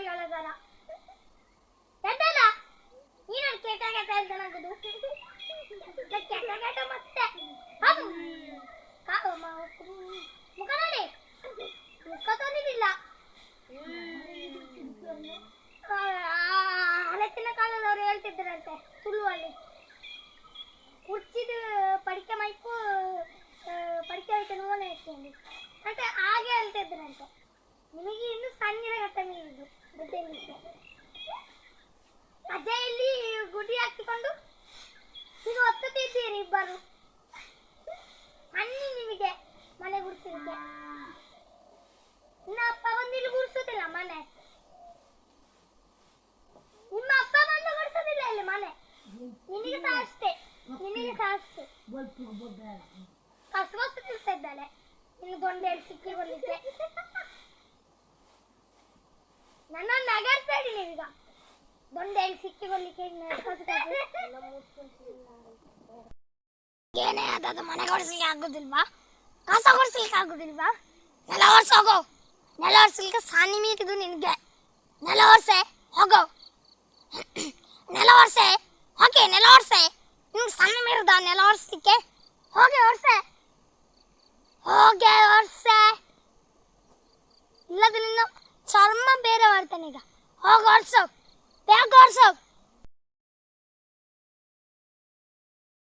ಹೇಳೋದಲ್ಲ ಎದ್ದಲ್ಲ ನೀನು ಕೆಟ್ಟ ಕೆಟ್ಟ ಮತ್ತೆ. ಮುಖ ನೋಡಿ. ಮುಖ ತೊಂದಿದ್ದಿಲ್ಲ ಹಲತ್ತಿನ ಹೇಳ್ತಿದ್ರಂತೆ ಅವ್ರು ಕುರ್ಚಿದ ಪಡಿಕೆ ಮೈಕು ಪಡಿಕೆ ಐತೆ ನೋವನ ಇಟ್ಕೊಂಡು ಅಂತ ಹಾಗೆ ಹೇಳ್ತಿದ್ರಂತೆ ನಿಮಗೆ ಇನ್ನೂ ಸಣ್ಣ ಕಟ್ಟೆ ಇದು ಅಷ್ಟೇ ನಿನಗೆ ಸಹ ಅಷ್ಟೇ ಕಸ ಕಸ ತಿಳ್ತಾ ಇದ್ದಾಳೆ ನಿನ್ನ ಸಿಕ್ಕಿ ಸಿಕ್ಕಿಕೊಳ್ಳಿಕ್ಕೆ ನನ್ನ ನಗರ್ಬೇಡಿ ನೀವೀಗ ದೊಂಡೆಯಲ್ಲಿ ಸಿಕ್ಕಿ ಕಸ ಏನೇ ಆದದ್ದು ಮನೆ ಕೊಡಿಸ್ಲಿಕ್ಕೆ ಆಗುದಿಲ್ವಾ? ಕಸ ಕೊಡಿಸ್ಲಿಕ್ಕೆ ಆಗುದಿಲ್ವಾ? ನೆಲ ಒರ್ಸ್, ಹೋಗೋ. ನೆಲ ಒರ್ಸ್ಲಿಕ್ಕೆ ಸಾನಿ ಮೀರಿದು ನಿನಗೆ. ನೆಲ ಒರ್ಸೆ, ಹೋಗೋ. ನೆಲ ಒರ್ಸೆ. ಹೋಗಿ ನೆಲ ಒರ್ಸೆ ನಿಮ್ಗೆ ಸಣ್ಣ ಮೀರದ ನೆಲ ಒರ್ಸ್ಲಿಕ್ಕೆ ಹೋಗಿ ಒರ್ಸೆ ಹೋಗೆ ಒರ್ಸೆ ಇಲ್ಲದ ನಿನ್ನ ಚರ್ಮ ಬೇರೆ ಮಾಡ್ತಾನೆ ಈಗ ಹೋಗಿ ಒರ್ಸು ಬೇಗ ಒರ್ಸು